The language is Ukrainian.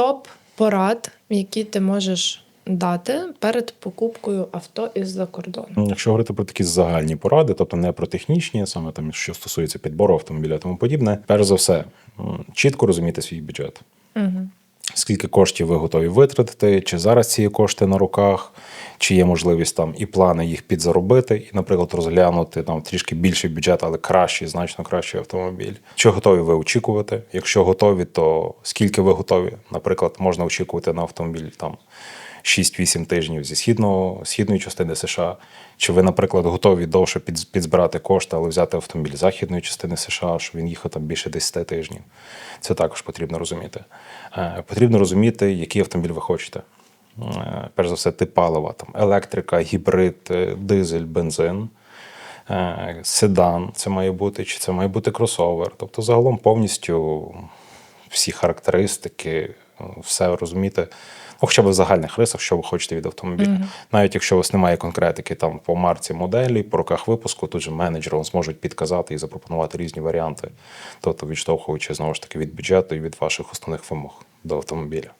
топ порад, які ти можеш дати перед покупкою авто із-за кордону. Якщо говорити про такі загальні поради, тобто не про технічні, саме там що стосується підбору автомобіля тому подібне, перш за все, чітко розуміти свій бюджет. Угу. Скільки коштів ви готові витратити, чи зараз ці кошти на руках, чи є можливість там і плани їх підзаробити, і, наприклад, розглянути там трішки більший бюджет, але кращий, значно кращий автомобіль. Чи готові ви очікувати? Якщо готові, то скільки ви готові? Наприклад, можна очікувати на автомобіль там 6-8 тижнів зі східного східної частини США. Чи ви, наприклад, готові довше під, підзбирати кошти, але взяти автомобіль західної частини США, щоб він їхав там більше 10 тижнів? Це також потрібно розуміти. Потрібно розуміти, який автомобіль ви хочете. Е, Перш за все, тип палива, там електрика, гібрид, е, дизель, бензин. Е, Седан це має бути, чи це має бути кросовер. Тобто, загалом повністю всі характеристики, все розуміти, ну, хоча б в загальних рисах, що ви хочете від автомобіля. Навіть якщо у вас немає конкретики там по марці моделі, по роках випуску, тут же менеджери вам зможуть підказати і запропонувати різні варіанти, тобто відштовхуючи знову ж таки від бюджету і від ваших основних вимог до автомобіля.